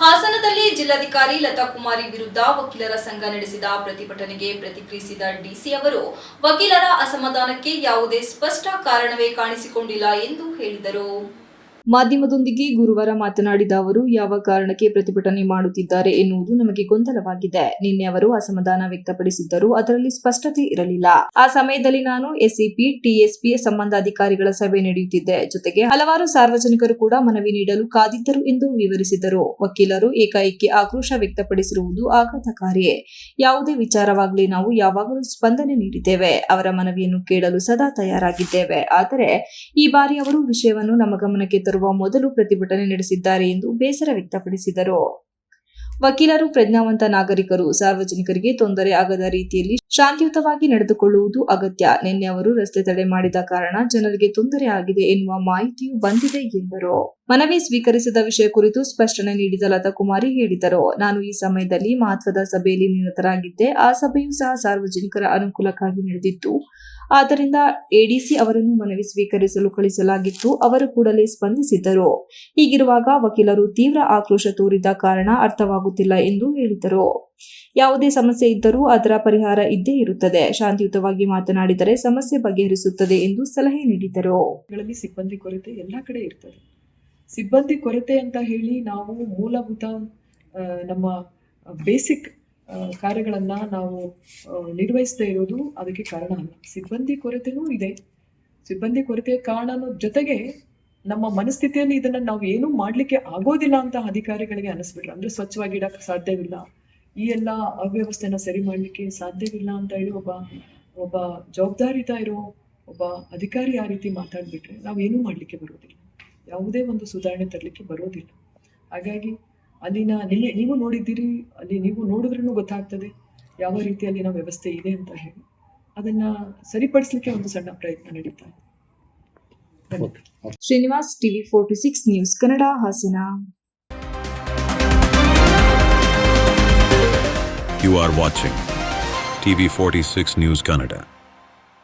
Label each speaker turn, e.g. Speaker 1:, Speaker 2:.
Speaker 1: ಹಾಸನದಲ್ಲಿ ಜಿಲ್ಲಾಧಿಕಾರಿ ಲತಾ ಕುಮಾರಿ ವಿರುದ್ಧ ವಕೀಲರ ಸಂಘ ನಡೆಸಿದ ಪ್ರತಿಭಟನೆಗೆ ಪ್ರತಿಕ್ರಿಯಿಸಿದ ಡಿಸಿ ಅವರು, ವಕೀಲರ ಅಸಮಾಧಾನಕ್ಕೆ ಯಾವುದೇ ಸ್ಪಷ್ಟ ಕಾರಣವೇ ಕಾಣಿಸಿಕೊಂಡಿಲ್ಲ ಎಂದು ಹೇಳಿದರು. ಮಾಧ್ಯಮದೊಂದಿಗೆ ಗುರುವಾರ ಮಾತನಾಡಿದ ಅವರು, ಯಾವ ಕಾರಣಕ್ಕೆ ಪ್ರತಿಭಟನೆ ಮಾಡುತ್ತಿದ್ದಾರೆ ಎನ್ನುವುದು ನಮಗೆ ಗೊಂದಲವಾಗಿದೆ. ನಿನ್ನೆ ಅವರು ಅಸಮಾಧಾನ ವ್ಯಕ್ತಪಡಿಸಿದ್ದರೂ ಅದರಲ್ಲಿ ಸ್ಪಷ್ಟತೆ ಇರಲಿಲ್ಲ. ಆ ಸಮಯದಲ್ಲಿ ನಾನು ಎಸ್ಸಿಪಿ ಟಿಎಸ್ಪಿ ಸಂಬಂಧಾಧಿಕಾರಿಗಳ ಸಭೆ ನಡೆಯುತ್ತಿದ್ದೆ. ಜೊತೆಗೆ ಹಲವಾರು ಸಾರ್ವಜನಿಕರು ಕೂಡ ಮನವಿ ನೀಡಲು ಕಾದಿದ್ದರು ಎಂದು ವಿವರಿಸಿದರು. ವಕೀಲರು ಏಕಾಏಕಿ ಆಕ್ರೋಶ ವ್ಯಕ್ತಪಡಿಸಿರುವುದು ಆಘಾತಕಾರಿ. ಯಾವುದೇ ವಿಚಾರವಾಗಲಿ ನಾವು ಯಾವಾಗಲೂ ಸ್ಪಂದನೆ ನೀಡಿದ್ದೇವೆ. ಅವರ ಮನವಿಯನ್ನು ಕೇಳಲು ಸದಾ ತಯಾರಾಗಿದ್ದೇವೆ. ಆದರೆ, ಈ ಬಾರಿ ಅವರು ವಿಷಯವನ್ನು ನಮ್ಮ ಗಮನಕ್ಕೆ ತರುವ ಮೊದಲು ಪ್ರತಿಭಟನೆ ನಡೆಸಿದ್ದಾರೆ ಎಂದು ಬೇಸರ ವ್ಯಕ್ತಪಡಿಸಿದರು. ವಕೀಲರು, ಪ್ರಜ್ಞಾವಂತ ನಾಗರಿಕರು, ಸಾರ್ವಜನಿಕರಿಗೆ ತೊಂದರೆ ಆಗದ ರೀತಿಯಲ್ಲಿ ಶಾಂತಿಯುತವಾಗಿ ನಡೆದುಕೊಳ್ಳುವುದು ಅಗತ್ಯ. ನಿನ್ನೆ ಅವರು ರಸ್ತೆ ತಡೆ ಮಾಡಿದ ಕಾರಣ ಜನರಿಗೆ ತೊಂದರೆ ಆಗಿದೆ ಎನ್ನುವ ಮಾಹಿತಿಯು ಬಂದಿದೆ ಎಂದರು. ಮನವಿ ಸ್ವೀಕರಿಸಿದ ವಿಷಯ ಕುರಿತು ಸ್ಪಷ್ಟನೆ ನೀಡಿದ ಲತಾ ಕುಮಾರಿ ಹೇಳಿದರು. ನಾನು ಈ ಸಮಯದಲ್ಲಿ ಮಹತ್ವದ ಸಭೆಯಲ್ಲಿ ನಿರತರಾಗಿದ್ದೆ. ಆ ಸಭೆಯೂ ಸಹ ಸಾರ್ವಜನಿಕರ ಅನುಕೂಲಕ್ಕಾಗಿ ನಡೆದಿತ್ತು. ಆದ್ದರಿಂದ ಎಡಿಸಿ ಅವರನ್ನು ಮನವಿ ಸ್ವೀಕರಿಸಲು ಕಳಿಸಲಾಗಿತ್ತು. ಅವರು ಕೂಡಲೇ ಸ್ಪಂದಿಸಿದ್ದರು. ಹೀಗಿರುವಾಗ ವಕೀಲರು ತೀವ್ರ ಆಕ್ರೋಶ ತೋರಿದ ಕಾರಣ ಅರ್ಥವಾಗುತ್ತಿಲ್ಲ ಎಂದು ಹೇಳಿದರು. ಯಾವುದೇ ಸಮಸ್ಯೆ ಇದ್ದರೂ ಅದರ ಪರಿಹಾರ ಇದ್ದೇ ಇರುತ್ತದೆ. ಶಾಂತಿಯುತವಾಗಿ ಮಾತನಾಡಿದರೆ ಸಮಸ್ಯೆ ಬಗೆಹರಿಸುತ್ತದೆ ಎಂದು ಸಲಹೆ ನೀಡಿದರು
Speaker 2: ಸಿಬ್ಬಂದಿ ಕೊರತೆ ಎಲ್ಲ ಕಡೆ ಇರ್ತದೆ. ಸಿಬ್ಬಂದಿ ಕೊರತೆ ಅಂತ ಹೇಳಿ ನಾವು ಮೂಲಭೂತ ನಮ್ಮ ಬೇಸಿಕ್ ಕಾರ್ಯಗಳನ್ನ ನಾವು ನಿರ್ವಹಿಸ್ತಾ ಇರೋದು ಅದಕ್ಕೆ ಕಾರಣ ಅಲ್ಲ. ಸಿಬ್ಬಂದಿ ಕೊರತೆನೂ ಇದೆ. ಸಿಬ್ಬಂದಿ ಕೊರತೆಯ ಕಾರಣನೂ ಜೊತೆಗೆ ನಮ್ಮ ಮನಸ್ಥಿತಿಯಲ್ಲಿ ಇದನ್ನ ನಾವು ಏನೂ ಮಾಡ್ಲಿಕ್ಕೆ ಆಗೋದಿಲ್ಲ ಅಂತ ಅಧಿಕಾರಿಗಳಿಗೆ ಅನಿಸ್ಬಿಟ್ರು. ಅಂದ್ರೆ ಸ್ವಚ್ಛವಾಗಿ ಇಡಕ್ಕೆ ಸಾಧ್ಯವಿಲ್ಲ. ಈ ಎಲ್ಲ ಅವ್ಯವಸ್ಥೆನ ಸರಿ ಮಾಡ್ಲಿಕ್ಕೆ ಸಾಧ್ಯವಿಲ್ಲ ಅಂತ ಹೇಳಿ ಒಬ್ಬ ಒಬ್ಬ ಜವಾಬ್ದಾರಿತ ಇರೋ ಒಬ್ಬ ಅಧಿಕಾರಿ ಆ ರೀತಿ ಮಾತಾಡ್ಬಿಟ್ರೆ ನಾವೇನೂ ಮಾಡ್ಲಿಕ್ಕೆ ಬರೋದಿಲ್ಲ. ಯಾವುದೇ ಒಂದು ಸುಧಾರಣೆ ತರಲಿಕ್ಕೆ ಬರೋದಿಲ್ಲ. ಹಾಗಾಗಿ ಅಲ್ಲಿನ ನಿಮಗೆ ನೀವು ನೋಡಿದ್ದೀರಿ ಅಲ್ಲಿ ನೀವು ನೋಡಿದ್ರೂ ಗೊತ್ತಾಗ್ತದೆ ಯಾವ ರೀತಿ ಅಲ್ಲಿನ ವ್ಯವಸ್ಥೆ ಇದೆ ಅಂತ ಹೇಳಿ. ಅದನ್ನ ಸರಿಪಡಿಸಲಿಕ್ಕೆ ಒಂದು ಸಣ್ಣ ಪ್ರಯತ್ನ ನಡೀತಾ ಇದೆ.
Speaker 1: Srinivas TV forty six news Kannada Hassan.
Speaker 3: You are watching TV46 News Canada.